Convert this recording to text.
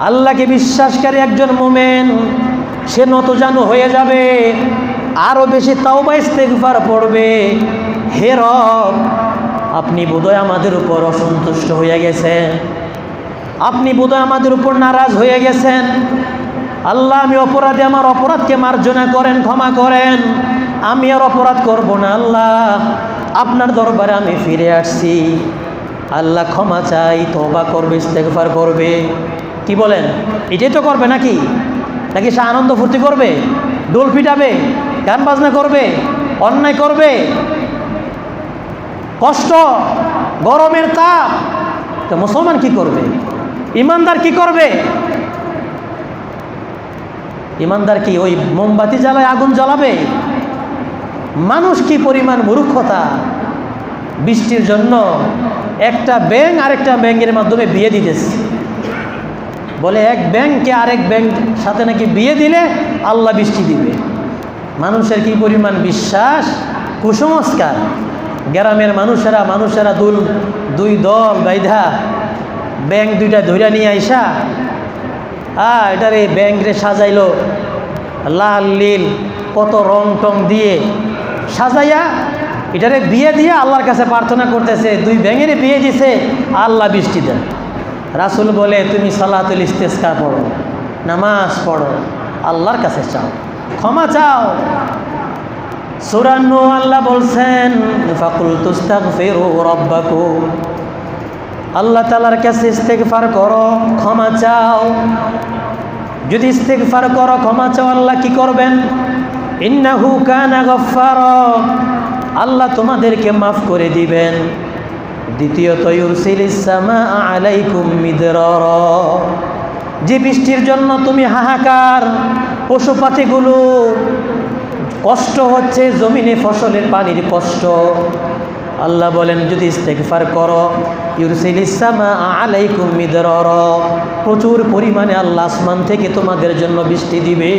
আল্লাহকে বিশ্বাসকারী একজন মোমেন, সে নতজানু হয়ে যাবে আরও বেশি তাওবা ইস্তেগফার পড়বে। হে রব, আপনি বোধহয় আমাদের উপর অসন্তুষ্ট হয়ে গেছেন। আপনি বোধহয় আমাদের উপর নারাজ হয়ে গেছেন। আল্লাহ, আমি অপরাধে আমার অপরাধকে মার্জনা করেন, ক্ষমা করেন। আমি আর অপরাধ করব না, আল্লাহ। আপনার দরবারে আমি ফিরে আসছি। আল্লাহ ক্ষমা চাই তবা করবে, ইস্তেগফার করবে। কি বলেন? এটাই তো করবে নাকি? নাকি সে আনন্দ ফুর্তি করবে? ডোল পিটাবে? গান বাজনা করবে? অন্যায় করবে? কষ্ট, গরমের তাপ। তো মুসলমান কি করবে? ইমানদার কি করবে? ইমানদার কি ওই মোমবাতি জ্বালায় আগুন জ্বালাবে? মানুষ কি পরিমাণ মূর্খতা? বৃষ্টির জন্য একটা ব্যাংক আরেকটা ব্যাংকের মাধ্যমে বিয়ে দিতেছে। বলে, এক ব্যাংককে আরেক ব্যাংক সাথে নাকি বিয়ে দিলে আল্লাহ বৃষ্টি দিবে? মানুষের কি পরিমাণ বিশ্বাস? কুসংস্কার। গ্রামের মানুষেরা মানুষেরা দুল, দুই দল বাইধা ব্যাংক দুইটা ধৈরা নিয়ে আইসা, আ এটারে ব্যাংক রে সাজাইলো, লাল নীল, কত রং টং দিয়ে সাজাইয়া এটারে বিয়ে দিয়ে আল্লাহর কাছে প্রার্থনা করতেছে, দুই ব্যাঙের বিয়ে দিছে, আল্লাহ বৃষ্টি দেন। রাসুল বলে, তুমি সালাতুল ইস্তেস্কার পড়ো, নামাজ পড়ো, আল্লাহর কাছে চাও, ক্ষমা চাও। সুরান্ন আল্লাহ বলছেন ফাকুল আল্লাহ তালার কাছে ইস্তেগফার করো, ক্ষমা চাও। যদি ইস্তেগফার করো, ক্ষমা চাও, আল্লাহ কি করবেন? ইন্না ইন্নাহু কানা গফফার। আল্লাহ তোমাদেরকে মাফ করে দিবেন। দ্বিতীয়ত আলাইকুম মিদরার। যে বৃষ্টির জন্য তুমি হাহাকার পশু পাখিগুলো কষ্ট হচ্ছে জমিনে ফসলের পানির কষ্ট। আল্লাহ বলেন, যদি ইস্তেগফার করো ইউরসিল ইসামা আলাইকুম মিদরার। প্রচুর পরিমাণে আল্লাহ আসমান থেকে তোমাদের জন্য বৃষ্টি দিবে।